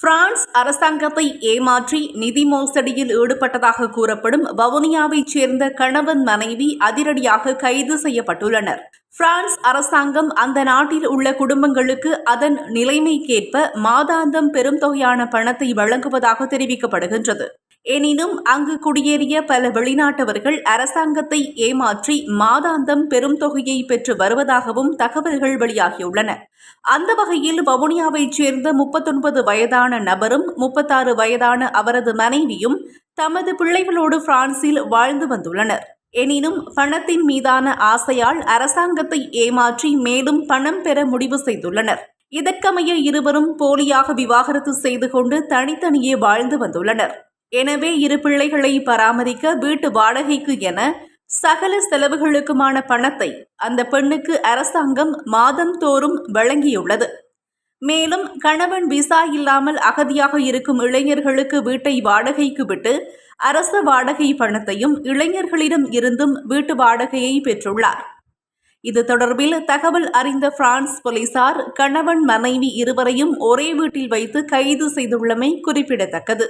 France அரசாங்கத்தை ஏமாற்றி நிதி மோசடியில் ஈடுபட்டதாக கூறப்படும் வவுனியாவைச் சேர்ந்த கணவன் மனைவி அதிரடியாக கைது செய்யப்பட்டுள்ளனர். பிரான்ஸ் அரசாங்கம் அந்த நாட்டில் உள்ள குடும்பங்களுக்கு அதன் நிலைமைக்கேற்ப மாதாந்தம் பெரும் தொகையான பணத்தை வழங்குவதாக தெரிவிக்கப்படுகின்றது. எனினும் அங்கு குடியேறிய பல வெளிநாட்டவர்கள் அரசாங்கத்தை ஏமாற்றி மாதாந்தம் பெரும் தொகையை பெற்று வருவதாகவும் தகவல்கள் வெளியாகியுள்ளன. அந்த வகையில் வவுனியாவைச் சேர்ந்த முப்பத்தொன்பது வயதான நபரும் முப்பத்தாறு வயதான அவரது மனைவியும் தமது பிள்ளைகளோடு பிரான்சில் வாழ்ந்து வந்துள்ளனர். எனினும் பணத்தின் மீதான ஆசையால் அரசாங்கத்தை ஏமாற்றி மேலும் பணம் பெற முடிவு செய்துள்ளனர். இதற்கமைய இருவரும் போலியாக விவாகரத்து செய்து கொண்டு தனித்தனியே வாழ்ந்து வந்துள்ளனர். எனவே இரு பிள்ளைகளை பராமரிக்க வீட்டு வாடகைக்கு என சகல செலவுகளுக்குமான பணத்தை அந்த பெண்ணுக்கு அரசாங்கம் மாதந்தோறும் வழங்கியுள்ளது. மேலும் கணவன் விசா இல்லாமல் அகதியாக இருக்கும் இளைஞர்களுக்கு வீட்டை வாடகைக்கு விட்டு அரச வாடகை பணத்தையும் இளைஞர்களிடம் இருந்தும் வீட்டு வாடகையை பெற்றுள்ளார். இது தொடர்பில் தகவல் அறிந்த பிரான்ஸ் போலீசார் கணவன் மனைவி இருவரையும் ஒரே வீட்டில் வைத்து கைது செய்துள்ளமை குறிப்பிடத்தக்கது.